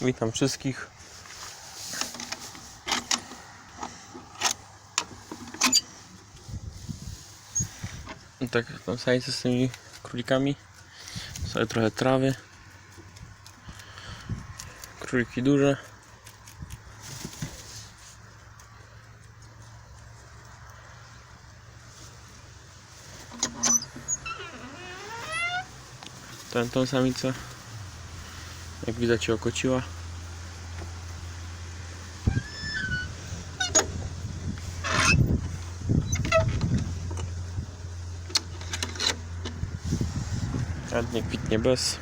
Witam wszystkich. Tak, tą sajce z tymi królikami. Sobie trochę trawy. Króliki duże. Ten, tą samicę jak widać się okociła. Ładnie kwitnie bez.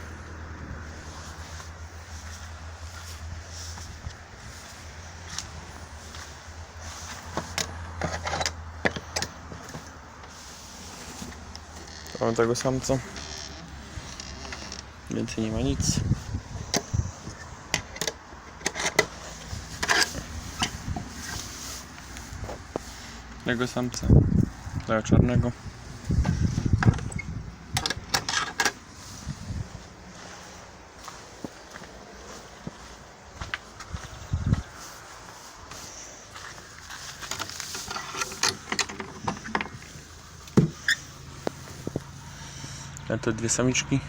Mamy tego samca. Więcej nie ma nic. Tego samca. Tego czarnego. Te dwie samiczki.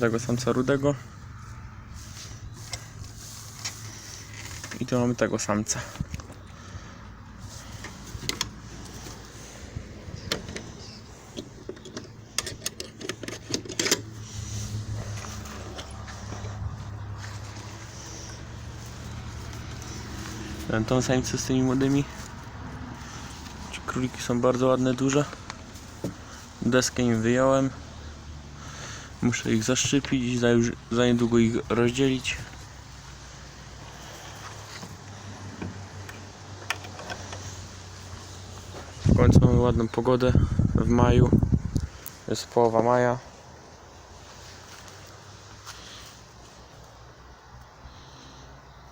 Tego samca rudego. I tu mamy tego samca. Ten tą samicę z tymi młodymi. Króliki są bardzo ładne, duże. Deskę im wyjąłem Muszę ich zaszczypić i za, już, za niedługo ich rozdzielić. W końcu mamy ładną pogodę w maju. Jest połowa maja.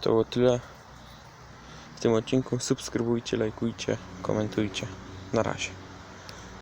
To było tyle w tym odcinku. Subskrybujcie, lajkujcie, komentujcie. Na razie.